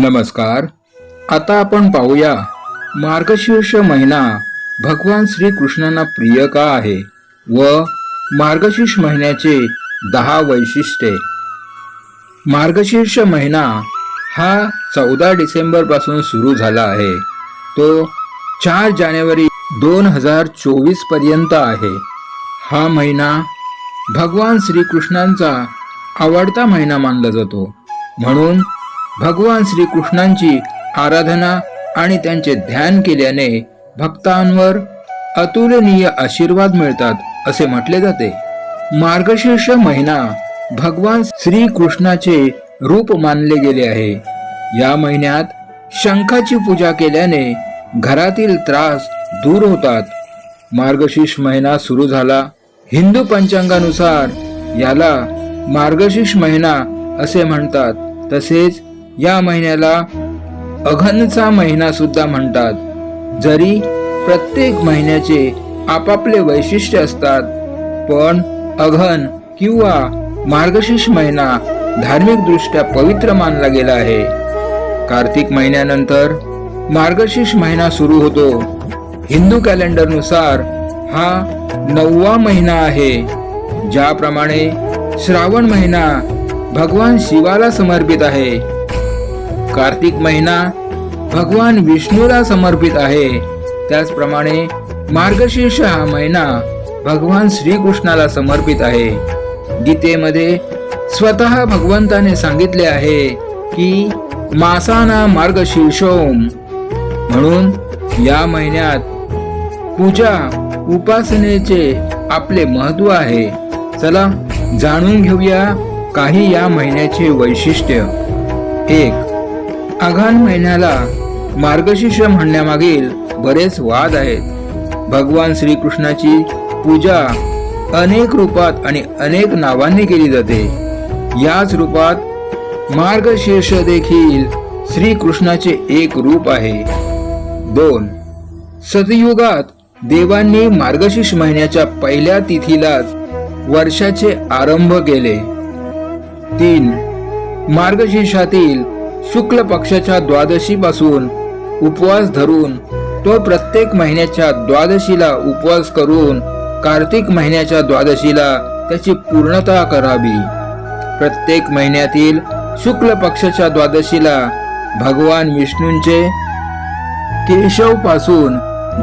नमस्कार. आता आपण पाहूया मार्गशीर्ष महिना भगवान श्री कृष्णांना प्रिय का आहे व मार्गशीर्ष महिन्याचे दहा वैशिष्ट्ये. मार्गशीर्ष महिना हा चौदा डिसेंबरपासून सुरू झाला आहे. तो चार जानेवारी दोन हजार चोवीसपर्यंत आहे. हा महिना भगवान श्रीकृष्णांचा आवडता महिना मानला जातो. म्हणून भगवान श्रीकृष्णांची आराधना आणि त्यांचे ध्यान केल्याने भक्तांवर अतुलनीय आशीर्वाद मिळतात असे म्हटले जाते. मार्गशीर्ष महिना भगवान श्रीकृष्णाचे रूप मानले गेले आहे. या महिन्यात शंखाची पूजा केल्याने घरातील त्रास दूर होतात. मार्गशीर्ष महिना सुरू झाला. हिंदू पंचांगानुसार याला मार्गशीर्ष महिना असे म्हणतात. तसेच या महिन्याला अघनचा महिना सुद्धा म्हणतात. जरी प्रत्येक महिन्याचे आपापले वैशिष्ट्य असतात पण अघन किंवा मार्गशीर्ष महिना धार्मिक दृष्ट्या पवित्र मानला गेला आहे. कार्तिक महिन्यानंतर मार्गशीर्ष महिना सुरू होतो. हिंदू कॅलेंडरनुसार हा नववा महिना आहे. ज्याप्रमाणे श्रावण महिना भगवान शिवाला समर्पित आहे. कार्तिक महिना भगवान विष्णूला समर्पित आहे. त्याचप्रमाणे मार्गशीर्ष हा महिना भगवान श्रीकृष्णाला समर्पित आहे. गीतेमध्ये स्वतः भगवंताने सांगितले आहे की मासाना मार्गशीर्षोम. म्हणून या महिन्यात पूजा उपासनेचे आपले महत्त्व आहे. चला जाणून घेऊया काही या महिन्याचे वैशिष्ट्य. एक आघाण महिन्याला मार्गशीर्ष म्हणण्यामागील बरेच वाद आहेत. भगवान श्रीकृष्णाची पूजा अनेक रूपात आणि अनेक नावांनी केली जाते. याच रूपात मार्गशीर्ष देखील श्रीकृष्णाचे एक रूप आहे. दोन. सतयुगात देवांनी मार्गशीर्ष महिन्याच्या पहिल्या तिथीलाच वर्षाचे आरंभ केले. तीन. मार्गशीर्षातील शुक्ल पक्षाच्या द्वादशीपासून उपवास धरून तो प्रत्येक महिन्याच्या द्वादशीला उपवास करून कार्तिक महिन्याच्या द्वादशीला त्याची पूर्णता करावी. प्रत्येक महिन्यातील शुक्ल पक्षाच्या द्वादशीला भगवान विष्णूंचे केशवपासून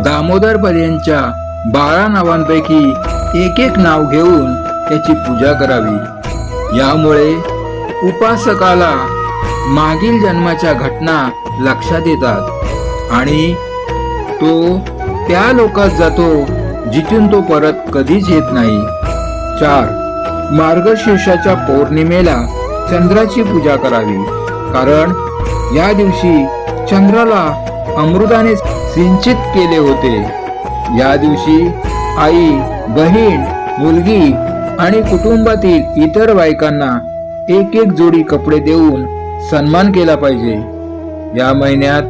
दामोदरपर्यंतच्या बारा नावांपैकी एक एक नाव घेऊन त्याची पूजा करावी. यामुळे उपासकाला मागील जन्माच्या घटना लक्षात येतात. आणि तो त्या लोकात जातो जिथून तो परत कधीच येत नाही. चार. मार्गशीर्षाच्या पौर्णिमेला चंद्राची पूजा करावी. कारण या दिवशी चंद्राला अमृताने सिंचित केले होते. या दिवशी आई बहीण मुलगी आणि कुटुंबातील इतर बायकांना एक एक जोडी कपडे देऊन सन्मान केला पाहिजे. या महिन्यात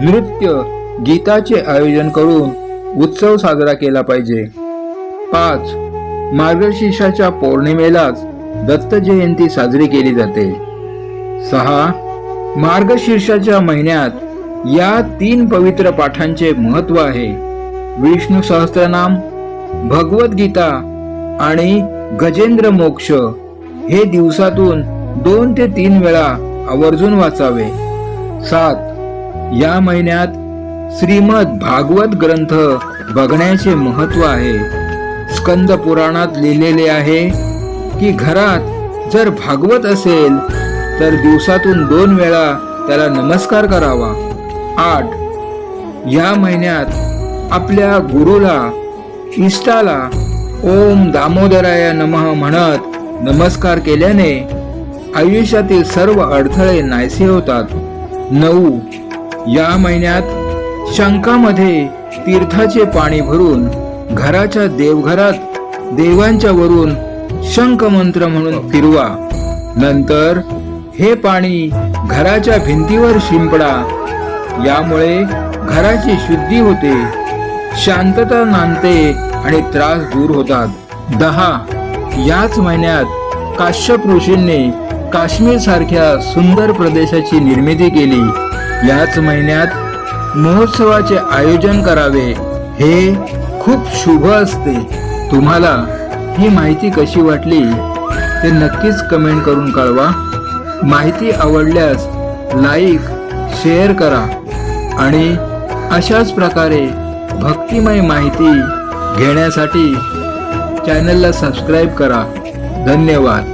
नृत्य गीताचे आयोजन करून उत्सव साजरा केला पाहिजे. पाच मार्गशीर्षाच्या पौर्णिमेलाच दत्त जयंती साजरी केली जाते. सहा मार्गशीर्षाच्या महिन्यात या तीन पवित्र पाठांचे महत्त्व आहे. विष्णू सहस्त्रनाम भगवद्गीता आणि गजेंद्र मोक्ष हे दिवसातून दोन ते तीन वेळा आवर्जून वाचावे. सात या महिन्यात श्रीमद भागवत ग्रंथ बघण्याचे महत्त्व आहे. स्कंद पुराणात लिहिलेले आहे की घरात जर भागवत असेल तर दिवसातून दोन वेळा त्याला नमस्कार करावा. आठ या महिन्यात आपल्या गुरुला इष्टाला ओम दामोदराय नमः म्हणत नमस्कार केल्याने आयुष्यातील सर्व अडथळे नाहीसे होतात. नऊ. या महिन्यात शंकामध्ये तीर्थाचे पाणी भरून घराच्या देवघरात देवांच्या वरून शंख मंत्र म्हणून फिरवा. नंतर हे पाणी घराच्या भिंतीवर शिंपडा. यामुळे घराची शुद्धी होते. शांतता नांदते आणि त्रास दूर होतात. दहा. याच महिन्यात काश्यप ऋषींनी काश्मीर सारख्या सुंदर प्रदेशाची निर्मिती केली. याच महिन्यात महोत्सवाचे आयोजन करावे हे खूप शुभ असते. तुम्हाला ही माहिती कशी वाटली ते नक्कीच कमेंट करून कळवा. माहिती आवडल्यास लाईक शेअर करा आणि अशाच प्रकारे भक्तिमय माहिती घेण्यासाठी चॅनलला सबस्क्राईब करा. धन्यवाद.